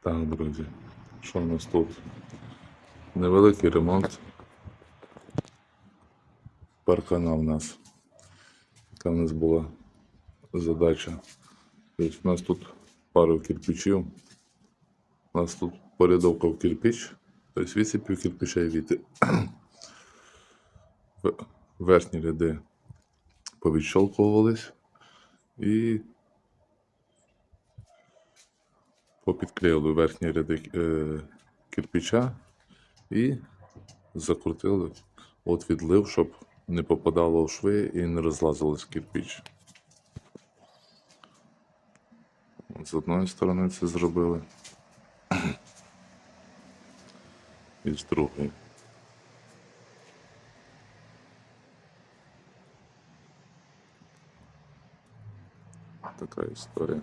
Так, друзі, що в нас тут? Невеликий ремонт. Паркана в нас. Яка в нас була задача. Тобто у нас тут пару кирпичів. У нас тут порядовка в кирпич, тобто відсипів кирпича і віти. Верхні ряди повідщолкувались і попідклеїли верхні ряди е, кирпича і закрутили от відлив, щоб не попадало в шви і не розлазилось кирпич. З одної сторони це зробили. І з другої. Така історія.